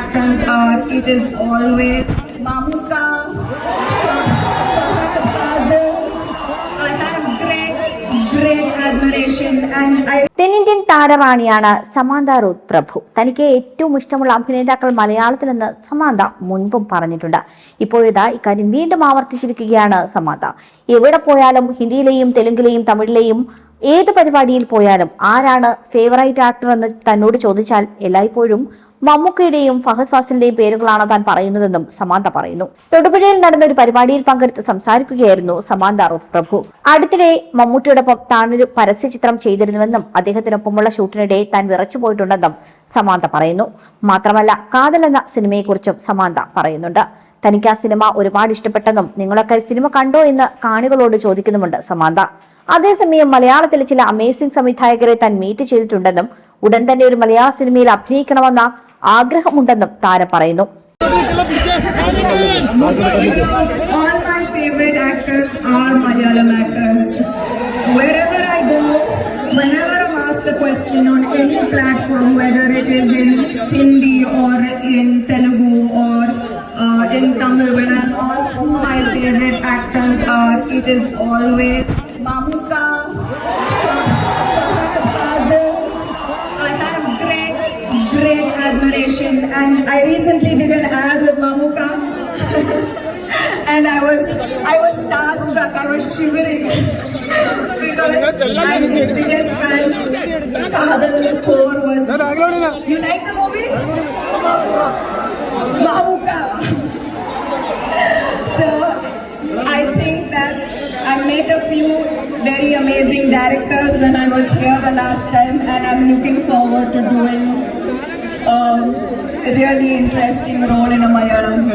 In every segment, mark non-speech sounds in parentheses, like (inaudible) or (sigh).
actors are, it is always Mamuka, Fahad Fazil. I have great, great admiration and I തെന്നിന്ത്യൻ താരറാണിയാണ് സമാന്ത Ruth പ്രഭു തനിക്ക് ഏറ്റവും ഇഷ്ടമുള്ള അഭിനേതാക്കൾ മലയാളത്തിലെന്ന് സമാന്ത മുൻപും പറഞ്ഞിട്ടുണ്ട്. ഇപ്പോഴിതാ ഇക്കാര്യം വീണ്ടും ആവർത്തിച്ചിരിക്കുകയാണ് സമാന്ത. എവിടെ പോയാലും ഹിന്ദിയിലെയും തെലുങ്കിലെയും തമിഴിലെയും ഏത് പരിപാടിയിൽ പോയാലും ആരാണ് ഫേവറേറ്റ് ആക്ടർ എന്ന് തന്നോട് ചോദിച്ചാൽ എല്ലായ്പ്പോഴും മമ്മൂക്കയുടെയും ഫഹദ് ഫാസിലിന്റെയും പേരുകളാണ് താൻ പറയുന്നതെന്നും സമാന്ത പറയുന്നു. തൊടുപുഴയിൽ നടന്ന ഒരു പരിപാടിയിൽ പങ്കെടുത്ത് സംസാരിക്കുകയായിരുന്നു സമാന്ത റോത്ത് പ്രഭു. അടുത്തിടെ മമ്മൂട്ടിയോടൊപ്പം താനൊരു പരസ്യ ചിത്രം ചെയ്തിരുന്നുവെന്നും അദ്ദേഹത്തിനൊപ്പമുള്ള ഷൂട്ടിനിടെ താൻ വിറച്ചു പോയിട്ടുണ്ടെന്നും സമാന്ത പറയുന്നു. മാത്രമല്ല കാതൽ എന്ന സിനിമയെക്കുറിച്ചും സമാന്ത പറയുന്നുണ്ട്. തനിക്ക് ആ സിനിമ ഒരുപാട് ഇഷ്ടപ്പെട്ടെന്നും നിങ്ങളൊക്കെ സിനിമ കണ്ടോ എന്ന് കാണികളോട് ചോദിക്കുന്നുമുണ്ട് സമാന്ത അതേസമയം മലയാളത്തിലെ ചില അമേസിംഗ് സംവിധായകരെ താൻ മീറ്റ് ചെയ്തിട്ടുണ്ടെന്നും ഉടൻ തന്നെ ഒരു മലയാള സിനിമയിൽ അഭിനയിക്കണമെന്ന ആഗ്രഹമുണ്ടെന്നും താരം പറയുന്നു all my favorite actors are Malayalam actors. Question on any platform, whether it is in Hindi or in Telugu or uh, in Tamil, when I'm asked who my favorite actors are, it is always Mamuka. I have great, great admiration, and I recently did an ad with Mamuka. (laughs) and I was I was starstruck. I was shivering (laughs) because I'm his biggest fan. Kadal Kaur was. You like the movie? Mamuka. so I think that I met a few very amazing directors when I was here the last time, and I'm looking forward to doing a really interesting role in a Malayalam.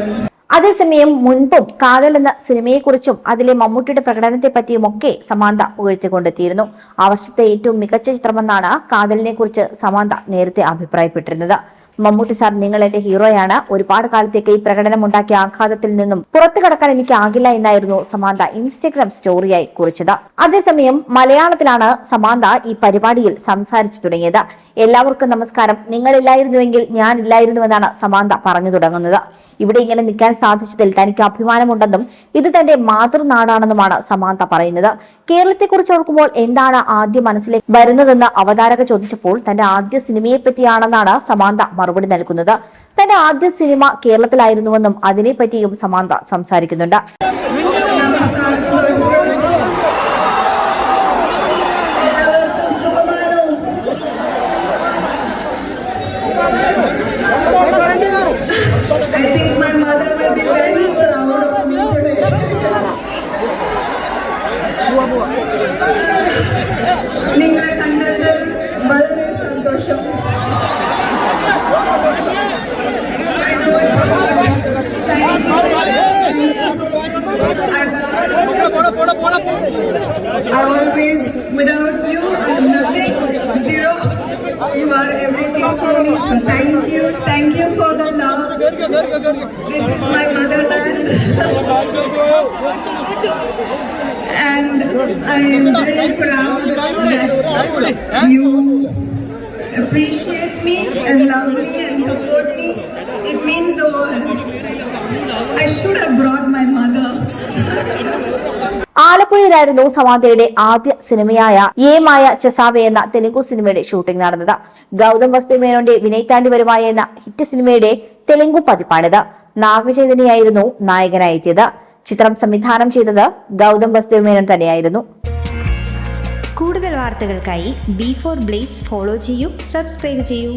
അതേസമയം മുൻപും കാതൽ എന്ന സിനിമയെക്കുറിച്ചും അതിലെ മമ്മൂട്ടിയുടെ പ്രകടനത്തെ പറ്റിയുമൊക്കെ സമാന്ത പുകഴ്ത്തിക്കൊണ്ടെത്തിയിരുന്നു. ആ വർഷത്തെ ഏറ്റവും മികച്ച ചിത്രമെന്നാണ് കാതലിനെ കുറിച്ച് സമാന്ത നേരത്തെ അഭിപ്രായപ്പെട്ടിരുന്നത്. മമ്മൂട്ടി സാർ നിങ്ങൾ എന്റെ ഹീറോയാണ്. ഒരുപാട് കാലത്തേക്ക് ഈ പ്രകടനം ഉണ്ടാക്കിയ ആഘാതത്തിൽ നിന്നും പുറത്തു കടക്കാൻ എനിക്ക് ആകില്ല എന്നായിരുന്നു സമാന്ത ഇൻസ്റ്റഗ്രാം സ്റ്റോറിയായി കുറിച്ചത്. അതേസമയം മലയാളത്തിലാണ് സമാന്ത ഈ പരിപാടിയിൽ സംസാരിച്ചു തുടങ്ങിയത്. എല്ലാവർക്കും നമസ്കാരം. നിങ്ങളില്ലായിരുന്നുവെങ്കിൽ ഞാൻ ഇല്ലായിരുന്നുവെന്നാണ് സമാന്ത പറഞ്ഞു തുടങ്ങുന്നത്. ഇവിടെ ഇങ്ങനെ നിൽക്കാൻ സാധിച്ചതിൽ തനിക്ക് അഭിമാനമുണ്ടെന്നും ഇത് തന്റെ മാതൃനാടാണെന്നുമാണ് സമാന്ത പറയുന്നത്. കേരളത്തെക്കുറിച്ച് ഓർക്കുമ്പോൾ എന്താണ് ആദ്യം മനസ്സിലേക്ക് വരുന്നതെന്ന് അവതാരക ചോദിച്ചപ്പോൾ തന്റെ ആദ്യ സിനിമയെ പറ്റിയാണെന്നാണ് സമാന്ത മറുപടി നൽകുന്നത് തന്റെ ആദ്യ സിനിമ കേരളത്തിലായിരുന്നുവെന്നും അതിനെപ്പറ്റിയും സമാന്ത സംസാരിക്കുന്നുണ്ട്. So thank you. Thank you for the love. This is my motherland. (laughs) and I am very proud that you appreciate me and love me and support me. It means the world. I should have brought ആലപ്പുഴയിലായിരുന്നു സമാന്തയുടെ ആദ്യ സിനിമയായ ഏമായ ചെസാവെ എന്ന തെലുങ്കു സിനിമയുടെ shooting നടന്നത്. ഗൗതം വസ്തു മേനോന്റെ വിനയ് താണ്ടി വരുമായ എന്ന hit സിനിമയുടെ തെലുങ്കു പതിപ്പാണിത്. നാഗചൈതന്യായിരുന്നു നായകനായി എത്തിയത് ചിത്രം സംവിധാനം ചെയ്തത് ഗൗതം വസ്തു മേനോൻ തന്നെയായിരുന്നു. കൂടുതൽ വാർത്തകൾക്കായി ബി ഫോർ ബ്ലേസ് ഫോളോ ചെയ്യൂ സബ്സ്ക്രൈബ് ചെയ്യൂ.